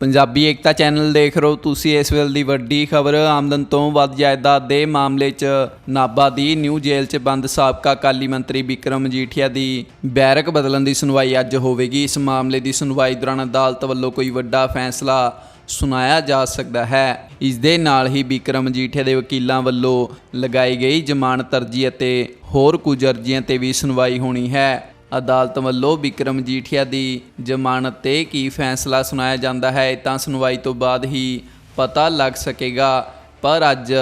ਪੰਜਾਬੀ ਏਕਤਾ channel ਦੇਖ ਰਹੇ ਹੋ ਤੁਸੀਂ ਇਸ ਵੇਲੇ ਦੀ ਵੱਡੀ ਖਬਰ। ਆਮਦਨ ਤੋਂ ਵੱਧ ਜਾਇਦਾਦ ਦੇ ਮਾਮਲੇ 'ਚ ਨਾਭਾ ਦੀ ਨਿਊ ਜੇਲ੍ਹ 'ਚ ਬੰਦ ਸਾਬਕਾ ਕਾਲੀ ਮੰਤਰੀ ਵਿਕਰਮ ਮਜੀਠੀਆ ਦੀ ਬੈਰਕ ਬਦਲਣ ਦੀ ਸੁਣਵਾਈ ਅੱਜ ਹੋਵੇਗੀ। ਇਸ ਮਾਮਲੇ ਦੀ ਸੁਣਵਾਈ ਦੌਰਾਨ ਅਦਾਲਤ ਵੱਲੋਂ ਕੋਈ ਵੱਡਾ ਫੈਸਲਾ ਸੁਣਾਇਆ ਜਾ ਸਕਦਾ ਹੈ। ਇਸ ਦੇ ਨਾਲ ਹੀ ਵਿਕਰਮ ਮਜੀਠੀਆ ਦੇ ਵਕੀਲਾਂ ਵੱਲੋਂ ਲਗਾਈ ਗਈ ਜ਼ਮਾਨਤ ਅਰਜੀ ਅਤੇ ਹੋਰ ਕੁਝ ਅਰਜ਼ੀਆਂ ਤੇ ਵੀ ਸੁਣਵਾਈ ਹੋਣੀ ਹੈ। ਅਦਾਲਤ ਵੱਲੋਂ ਵਿਕਰਮ ਮਜੀਠੀਆ ਦੀ ਜ਼ਮਾਨਤ ਤੇ ਕੀ ਫੈਸਲਾ ਸੁਣਾਇਆ ਜਾਂਦਾ ਹੈ ਤਾਂ ਸੁਣਵਾਈ ਤੋਂ ਬਾਅਦ ਹੀ ਪਤਾ ਲੱਗ ਸਕੇਗਾ। ਪਰ ਅੱਜ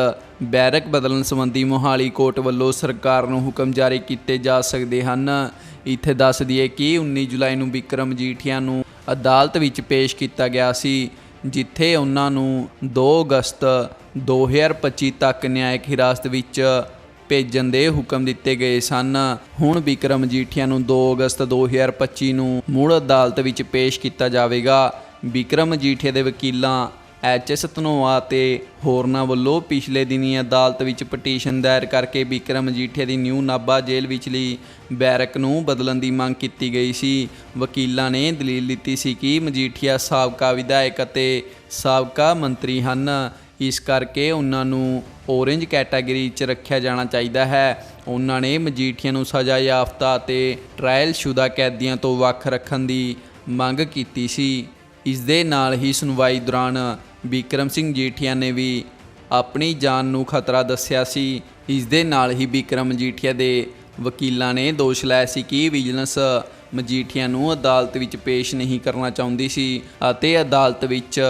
ਬੈਰਕ ਬਦਲਣ ਸੰਬੰਧੀ ਮੋਹਾਲੀ ਕੋਰਟ ਵੱਲੋਂ ਸਰਕਾਰ ਨੂੰ ਹੁਕਮ ਜਾਰੀ ਕੀਤੇ ਜਾ ਸਕਦੇ ਹਨ। ਇੱਥੇ ਦੱਸ ਦਈਏ ਕਿ 19 ਜੁਲਾਈ ਨੂੰ ਵਿਕਰਮ ਮਜੀਠੀਆ ਨੂੰ ਅਦਾਲਤ ਵਿੱਚ ਪੇਸ਼ ਕੀਤਾ ਗਿਆ ਸੀ, ਜਿੱਥੇ ਉਹਨਾਂ ਨੂੰ 2 ਅਗਸਤ 2025 ਤੱਕ ਨਿਆਇਕ ਹਿਰਾਸਤ ਵਿੱਚ ਭੇਜਣ ਦੇ ਹੁਕਮ ਦਿੱਤੇ ਗਏ ਸਨ। ਹੁਣ ਵਿਕਰਮ ਜੀਠੀਆ ਨੂੰ 2 ਅਗਸਤ 2025 ਨੂੰ ਮੁੜ ਅਦਾਲਤ ਵਿੱਚ ਪੇਸ਼ ਕੀਤਾ ਜਾਵੇਗਾ। ਵਿਕਰਮ ਜੀਠੀਆ ਦੇ ਵਕੀਲਾਂ ਐਚ ਐਸ ਧਨੋਆ ਤੇ ਹੋਰਨਾਂ ਵੱਲੋਂ ਪਿਛਲੇ ਦਿਨੀ ਅਦਾਲਤ ਵਿੱਚ ਪਟੀਸ਼ਨ ਦਾਇਰ ਕਰਕੇ ਵਿਕਰਮ ਮਜੀਠੀਆ ਦੀ ਨਿਊ ਨਾਭਾ ਜੇਲ੍ਹ ਵਿਚਲੀ ਬੈਰਕ ਨੂੰ ਬਦਲਣ ਦੀ ਮੰਗ ਕੀਤੀ ਗਈ ਸੀ। ਵਕੀਲਾਂ ਨੇ ਦਲੀਲ ਦਿੱਤੀ ਸੀ ਕਿ ਮਜੀਠੀਆ ਸਾਬਕਾ ਵਿਧਾਇਕ ਅਤੇ ਸਾਬਕਾ ਮੰਤਰੀ ਹਨ। ਇਸ ਕਰਕੇ ਉਹਨਾਂ ਨੂੰ ਔਰੇਂਜ ਕੈਟਾਗਰੀ 'ਚ ਰੱਖਿਆ ਜਾਣਾ ਚਾਹੀਦਾ ਹੈ। ਉਹਨਾਂ ਨੇ ਮਜੀਠੀਆ ਨੂੰ ਸਜ਼ਾ ਯਾਫਤਾ ਅਤੇ ਟ੍ਰਾਇਲ ਸ਼ੁਦਾ ਕੈਦੀਆਂ ਤੋਂ ਵੱਖ ਰੱਖਣ ਦੀ ਮੰਗ ਕੀਤੀ ਸੀ। ਇਸ ਦੇ ਨਾਲ ਹੀ ਸੁਣਵਾਈ ਦੌਰਾਨ ਵਿਕਰਮ ਸਿੰਘ ਜੀਠੀਆ ਨੇ ਵੀ ਆਪਣੀ ਜਾਨ ਨੂੰ ਖਤਰਾ ਦੱਸਿਆ ਸੀ। ਇਸ ਦੇ ਨਾਲ ਹੀ ਵਿਕਰਮ ਜੀਠੀਆ ਦੇ ਵਕੀਲਾਂ ਨੇ ਦੋਸ਼ ਲਾਇਆ ਸੀ ਕਿ ਵਿਜੀਲੈਂਸ ਮਜੀਠੀਆ ਨੂੰ ਅਦਾਲਤ ਵਿੱਚ ਪੇਸ਼ ਨਹੀਂ ਕਰਨਾ ਚਾਹੁੰਦੀ ਸੀ ਅਤੇ ਅਦਾਲਤ ਵਿੱਚ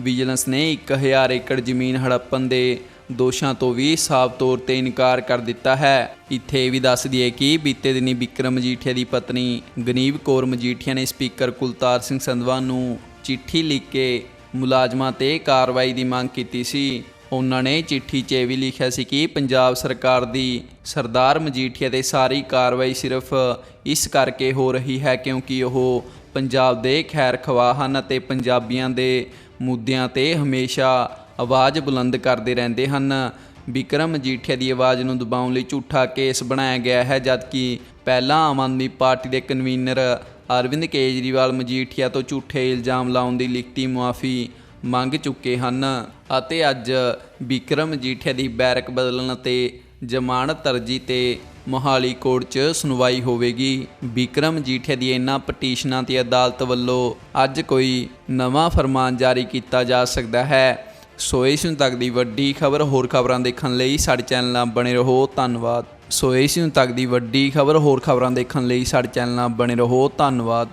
ਵਿਜੀਲੈਂਸ ਨੇ 1000 ਏਕੜ ਜ਼ਮੀਨ ਹੜੱਪਣ ਦੇ ਦੋਸ਼ਾਂ ਤੋਂ ਵੀ ਸਾਫ਼ ਤੌਰ ਤੇ ਇਨਕਾਰ ਕਰ ਦਿੱਤਾ ਹੈ। ਇੱਥੇ ਇਹ ਵੀ ਦੱਸ ਦਈਏ ਕਿ ਬੀਤੇ ਦਿਨੀ ਵਿਕਰਮ ਮਜੀਠੀਆ ਦੀ ਪਤਨੀ ਗਨੀਵ ਕੌਰ ਮਜੀਠੀਆ ਨੇ ਸਪੀਕਰ ਕੁਲਤਾਰ ਸਿੰਘ ਸੰਧਵਾ ਨੂੰ ਚਿੱਠੀ ਲਿਖ ਕੇ ਮੁਲਾਜ਼ਮਾਂ ਤੇ ਕਾਰਵਾਈ ਦੀ ਮੰਗ ਕੀਤੀ ਸੀ। ਉਹਨਾਂ ਨੇ ਚਿੱਠੀ 'ਚ ਇਹ ਵੀ ਲਿਖਿਆ ਸੀ ਕਿ ਪੰਜਾਬ ਸਰਕਾਰ ਦੀ ਸਰਦਾਰ ਮਜੀਠੀਆ ਤੇ ਸਾਰੀ ਕਾਰਵਾਈ ਸਿਰਫ ਇਸ ਕਰਕੇ ਹੋ ਰਹੀ ਹੈ ਕਿਉਂਕਿ ਉਹ ਪੰਜਾਬ ਦੇ ਖੈਰ ਖਵਾਹ ਹਨ ਅਤੇ ਪੰਜਾਬੀਆਂ ਦੇ ਮੁੱਦਿਆਂ ਤੇ ਹਮੇਸ਼ਾ ਆਵਾਜ਼ ਬੁਲੰਦ ਕਰਦੇ ਰਹਿੰਦੇ ਹਨ। ਵਿਕਰਮ ਮਜੀਠੀਆ ਦੀ ਆਵਾਜ਼ ਨੂੰ ਦਬਾਉਣ ਲਈ ਝੂਠਾ ਕੇਸ ਬਣਾਇਆ ਗਿਆ ਹੈ, ਜਦਕਿ ਪਹਿਲਾਂ ਆਮ ਆਦਮੀ ਪਾਰਟੀ ਦੇ ਕਨਵੀਨਰ ਅਰਵਿੰਦ ਕੇਜਰੀਵਾਲ ਮਜੀਠੀਆ ਤੋਂ ਝੂਠੇ ਇਲਜ਼ਾਮ ਲਾਉਣ ਦੀ ਲਿਖਤੀ ਮੁਆਫੀ ਮੰਗ ਚੁੱਕੇ ਹਨ ਅਤੇ ਅੱਜ ਵਿਕਰਮ ਮਜੀਠੀਆ ਦੀ ਬੈਰਕ ਬਦਲਣ ਅਤੇ ਜ਼ਮਾਨਤ ਅਰਜੀ ਤੇ ਮੋਹਾਲੀ ਕੋਰਟ 'ਚ ਸੁਣਵਾਈ ਹੋਵੇਗੀ। ਵਿਕਰਮ ਮਜੀਠੀਆ ਦੀ ਇਹਨਾਂ ਪਟੀਸ਼ਨਾਂ ਤੇ ਅਦਾਲਤ ਵੱਲੋਂ ਅੱਜ ਕੋਈ ਨਵਾਂ ਫਰਮਾਨ ਜਾਰੀ ਕੀਤਾ ਜਾ ਸਕਦਾ ਹੈ। ਸੋ ਇਸ ਨੂੰ ਤੱਕ ਦੀ ਵੱਡੀ ਖਬਰ। ਹੋਰ ਖਬਰਾਂ ਦੇਖਣ ਲਈ ਸਾਡੇ ਚੈਨਲ ਨਾਲ ਬਣੇ ਰਹੋ। ਧੰਨਵਾਦ। ਸੋ ਇਸ ਨੂੰ ਤੱਕ ਦੀ ਵੱਡੀ ਖਬਰ। ਹੋਰ ਖਬਰਾਂ ਦੇਖਣ ਲਈ ਸਾਡੇ ਚੈਨਲ ਨਾਲ ਬਣੇ ਰਹੋ। ਧੰਨਵਾਦ।